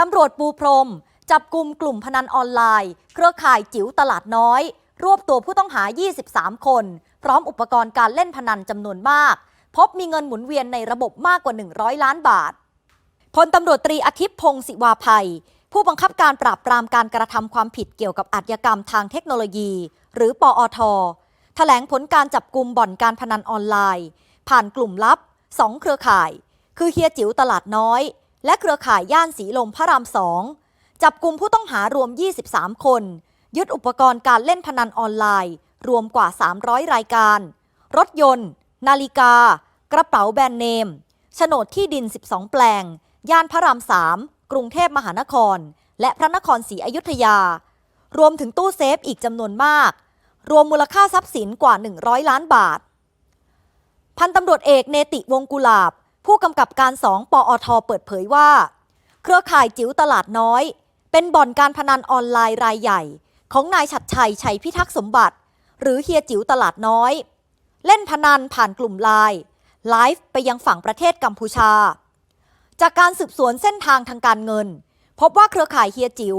ตำรวจปูพรม จับกลุ่มกลุ่มพนันออนไลน์ เครือข่ายจิ๋วตลาดน้อย รวบตัวผู้ต้องหา 23 คน พร้อมอุปกรณ์การเล่นพนันจำนวนมาก พบมีเงินหมุนเวียนในระบบมากกว่า 100 ล้านบาทพลตำรวจตรีอาทิตย์พงศิวาภัย ผู้บังคับการปราบปรามการกระทำความผิดเกี่ยวกับอาชญากรรมทางเทคโนโลยี หรือปอทแถลงผลการจับกลุ่มบ่อนการพนันออนไลน์ ผ่านกลุ่มลับ 2 เครือข่าย คือเฮียจิ๋วตลาดน้อย และเครือข่ายย่านสีลมพระรามสองจับกลุ่มผู้ต้องหารวม 23 คน ยึดอุปกรณ์การเล่นพนันออนไลน์ รวมกว่า 300 รายการ รถยนต์ นาฬิกา กระเป๋าแบรนด์เนมโฉนดที่ดิน 12 แปลง ย่านพระรามสามกรุงเทพมหานคร และพระนครศรีอยุธยา รวมถึงตู้เซฟอีกจำนวนมาก รวมมูลค่าทรัพย์สินกว่า 100 ล้านบาท พันตำรวจเอกเนติวงกุลาบ ผู้กำกับการสองปอท เปิดเผยว่า เครือข่ายจิ๋วตลาดน้อย เป็นบ่อนการพนันออนไลน์รายใหญ่ ของนายฉัดชัย ชัยพิทักษ์สมบัติ หรือเฮียจิ๋วตลาดน้อย เล่นพนันผ่านกลุ่มไลน์ไลฟ์ไปยังฝั่งประเทศกัมพูชา จากการสืบสวนเส้นทางทางการเงิน พบว่าเครือข่ายเฮียจิ๋ว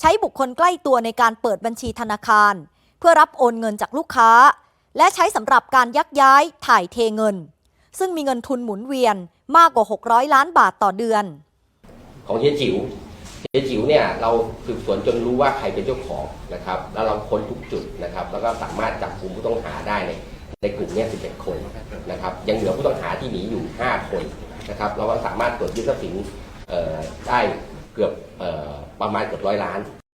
ใช้บุคคลใกล้ตัวในการเปิดบัญชีธนาคาร เพื่อรับโอนเงินจากลูกค้า และใช้สำหรับการยักย้ายถ่ายเทเงิน ซึ่งมีเงินทุนหมุนเวียนมากกว่า 600 ล้านบาทต่อเดือน ของเฮียจิ๋วเฮียจิ๋วเนี่ยเราสืบสวนจนรู้ว่าใครเป็นเจ้าของนะครับแล้วเราค้นทุกจุดนะครับแล้วก็สามารถจับกลุ่มผู้ต้องหาได้ในในกลุ่มเนี้11 คนนะครับยังเหลือผู้ต้องหาที่หนีอยู่ 5 คนนะครับเราก็สามารถตรวจยึดทรัพย์สินเอ่อได้เกือบเอ่อประมาณเกือบร้อยล้าน